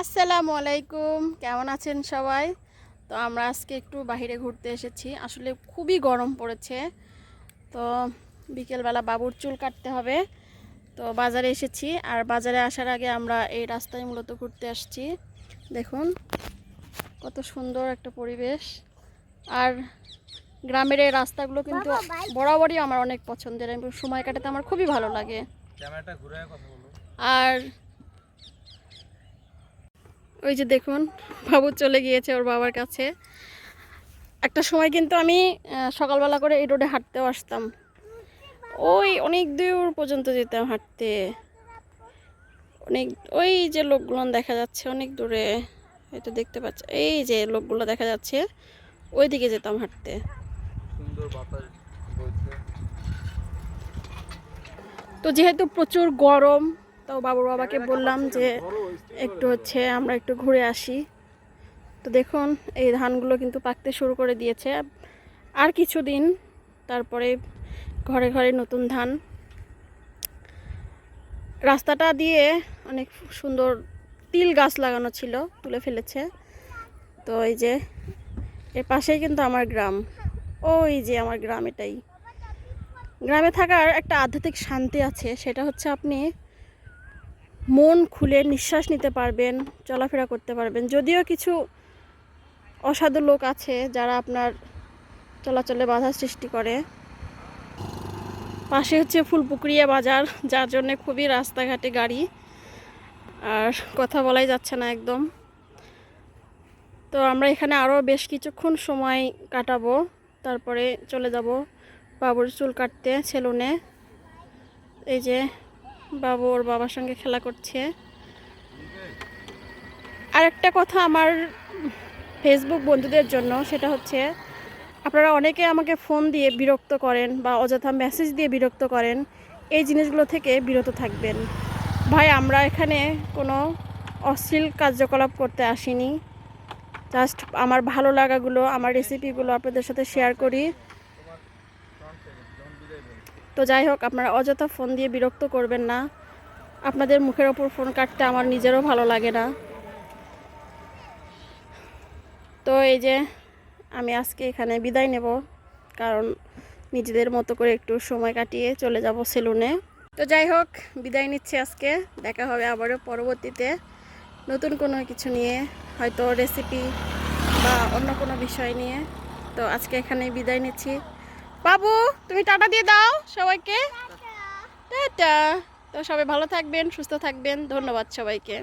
আসসালামু আলাইকুম। কেমন আছেন সবাই? তো আমরা আজকে একটু বাইরে ঘুরতে এসেছি। আসলে খুবই গরম পড়েছে। তো বিকেলবেলা বাবুর চুল কাটতে হবে। তো বাজারে এসেছি। আর বাজারে আসার আগে আমরা এই রাস্তায় মূলত ঘুরতে আসছি। দেখুন কত সুন্দর একটা পরিবেশ। আর গ্রামের এই রাস্তাগুলো কিন্তু বরাবরই আমার অনেক পছন্দের। এবং সময় কাটাতে আমার খুবই ভালো লাগে। ক্যামেরাটা ঘুরে কথা বলো। আর ওই যে দেখুন বাবু চলে গিয়েছে ওর বাবার কাছে। একটা সময় কিন্তু আমি সকালবেলা করে এই রোডে হাঁটতেও আসতাম। ওই অনেক দূর পর্যন্ত যেতাম হাঁটতে। অনেক ওই যে লোকগুলো দেখা যাচ্ছে অনেক দূরে এটা দেখতে পাচ্ছি এই যে লোকগুলো দেখা যাচ্ছে ওই দিকে যেতাম হাঁটতে। তো যেহেতু প্রচুর গরম তো বাবুর বাবাকে বললাম যে একটু হচ্ছে আমরা একটু ঘুরে আসি। তো দেখুন, এই ধানগুলো কিন্তু পাকতে শুরু করে দিয়েছে। আর কিছুদিন তারপরে ঘরে ঘরে নতুন ধান। রাস্তাটা দিয়ে অনেক সুন্দর তিল গাছ লাগানো ছিল, তুলে ফেলেছে। তো এই যে, এর পাশেই কিন্তু আমার গ্রাম। ওই যে আমার গ্রাম এটাই। গ্রামে থাকার একটা আধ্যাত্মিক শান্তি আছে, সেটা হচ্ছে আপনি মন খুলে নিঃশ্বাস নিতে পারবেন, চলাফেরা করতে পারবেন। যদিও কিছু অসাধু লোক আছে যারা আপনার চলাচলে বাধা সৃষ্টি করে। পাশে হচ্ছে ফুলপুকুরিয়া বাজার, যার জন্য খুবই রাস্তাঘাটে গাড়ি, আর কথা বলাই যাচ্ছে না একদম। তো আমরা এখানে আরও বেশ কিছুক্ষণ সময় কাটাবো, তারপরে চলে যাব বাবুর চুল কাটতে, সেলুনে। এই যে বাবু ওর বাবার সঙ্গে খেলা করছে। আর একটা কথা আমার ফেসবুক বন্ধুদের জন্য, সেটা হচ্ছে আপনারা অনেকে আমাকে ফোন দিয়ে বিরক্ত করেন বা অযথা মেসেজ দিয়ে বিরক্ত করেন, এই জিনিসগুলো থেকে বিরত থাকবেন। ভাই, আমরা এখানে কোনো অশ্লীল কার্যকলাপ করতে আসিনি। জাস্ট আমার ভালো লাগাগুলো, আমার রেসিপিগুলো আপনাদের সাথে শেয়ার করি। তো যাই হোক, আপনারা অযথা ফোন দিয়ে বিরক্ত করবেন না। আপনাদের মুখের ওপর ফোন কাটতে আমার নিজেরও ভালো লাগে না। তো এই যে আমি আজকে এখানে বিদায় নেব, কারণ নিজেদের মতো করে একটু সময় কাটিয়ে চলে যাব সেলুনে। তো যাই হোক, বিদায় নিচ্ছি আজকে। দেখা হবে আবারও পরবর্তীতে। নতুন কোনো কিছু নিয়ে, হয়তো রেসিপি বা অন্য কোনো বিষয় নিয়ে। তো আজকে এখানে বিদায় নিচ্ছি। বাবু তুমি টাটা দিয়ে দাও সবাইকে। টাটা। তো সবাই ভালো থাকবেন সুস্থ থাকবেন। ধন্যবাদ সবাইকে।